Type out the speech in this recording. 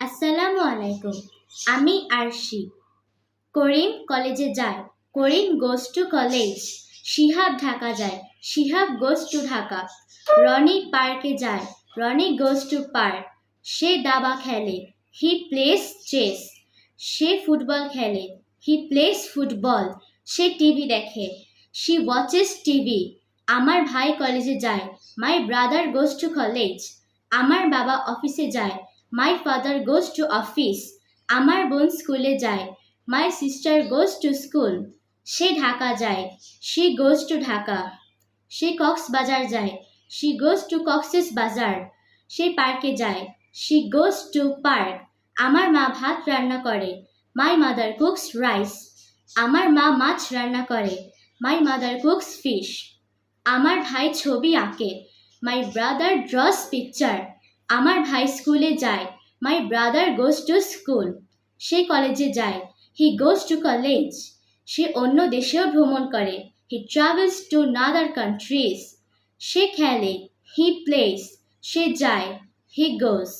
আসসালামু আলাইকুম। আমি আরশি। করিম কলেজে যায়। Karim goes to college Shihab Dhaka যায়। Shihab goes to Dhaka. Roni পার্কে যায়। রনি গোস টু পার্ক সে দাবা খেলে। হি প্লেস চেস সে ফুটবল খেলে। হি প্লেস ফুটবল সে টিভি দেখে। শি ওয়াচেস টিভি আমার ভাই কলেজে যায়। My brother goes to college আমার বাবা অফিসে যায়। My father goes to office আমার বোন স্কুলে যায়। My sister goes to school সে ঢাকা যায়। She goes to Dhaka. সে কক্সবাজার যায়। শি গোস টু কক্সেস বাজার। সে পার্কে যায়। শি গোস টু পার্ক আমার মা ভাত রান্না করে। মাই মাদার কুকস রাইস আমার মা মাছ রান্না করে। মাই মাদার কুকস ফিশ আমার ভাই ছবি আঁকে। মাই ব্রাদার ড্রস পিকচার আমার ভাই স্কুলে যায়। My brother goes to school সে কলেজে যায়। হি গোজ টু কলেজ সে অন্য দেশেও ভ্রমণ করে। He travels to another countries সে খেলে। হি প্লেস সে যায়। হি গোস